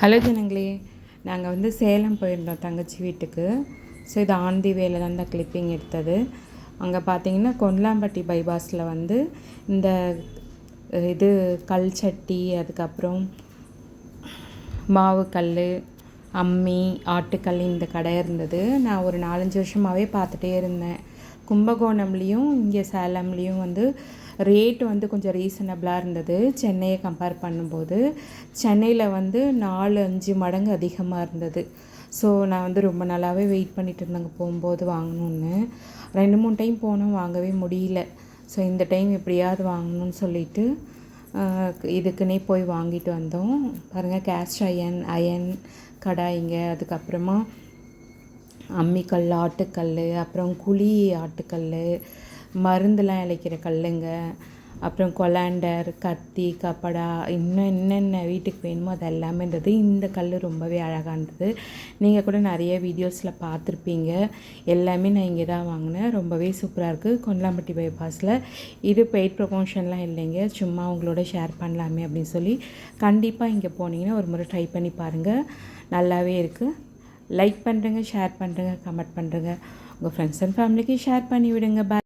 Hello ஜனங்களே நாங்கள் வந்து சேலம் போயிருந்தோம் தங்கச்சி வீட்டுக்கு. ஸோ இது ஆன் தி வேல தான் இந்த கிளிப்பிங் எடுத்தது. அங்கே பார்த்தீங்கன்னா கொல்லாம்பட்டி பைபாஸில் வந்து இந்த இது கல் சட்டி அதுக்கப்புறம் மாவு கல் அம்மி ஆட்டுக்கல் இந்த கடை இருந்தது. நான் ஒரு நாலஞ்சு வருஷமாகவே பார்த்துட்டே இருந்தேன். கும்பகோணம்லேயும் இங்கே சேலம்லேயும் வந்து ரேட் வந்து கொஞ்சம் ரீசனபிளாக இருந்தது. சென்னையை கம்பேர் பண்ணும்போது சென்னையில் வந்து நாலு அஞ்சு மடங்கு அதிகமாக இருந்தது. ஸோ நான் வந்து ரொம்ப நல்லாவே வெயிட் பண்ணிகிட்டு இருந்தேங்க போகும்போது வாங்கணுன்னு ரெண்டு மூணு டைம் போனோம் வாங்கவே முடியல. ஸோ இந்த டைம் எப்படியாவது வாங்கணும்னு சொல்லிட்டு இதுக்குன்னே போய் வாங்கிட்டு வந்தோம். பாருங்கள் கேஸ்ட் அயன் அயன் கடாய்ங்க அதுக்கப்புறமா அம்மிக்கல் ஆட்டுக்கல் அப்புறம் குழி ஆட்டுக்கல் மருந்துலாம் இழைக்கிற கல்லுங்க அப்புறம் கொலாண்டர் கத்தி கப்படா இன்னும் என்னென்ன வீட்டுக்கு வேணுமோ அது எல்லாமே இருந்தது. இந்த கல் ரொம்பவே அழகாக இருந்தது. நீங்கள் கூட நிறைய வீடியோஸில் பார்த்துருப்பீங்க. எல்லாமே நான் இங்கே தான் வாங்கினேன். ரொம்பவே சூப்பராக இருக்குது கொண்டலாம்பட்டி பைபாஸில். இது பெய்ட் ப்ரொமோஷன்லாம் இல்லைங்க. சும்மா உங்களோட ஷேர் பண்ணலாமே அப்படின்னு சொல்லி கண்டிப்பாக இங்கே போனீங்கன்னா ஒரு முறை ட்ரை பண்ணி பாருங்கள் நல்லாவே இருக்குது லைக் பண்ணுறேங்க ஷேர் பண்ணுறேங்க கமெண்ட் பண்ணுறேங்க உங்கள் ஃப்ரெண்ட்ஸ் அண்ட் ஃபேமிலிக்கு ஷேர் பண்ணி விடுங்க பாய்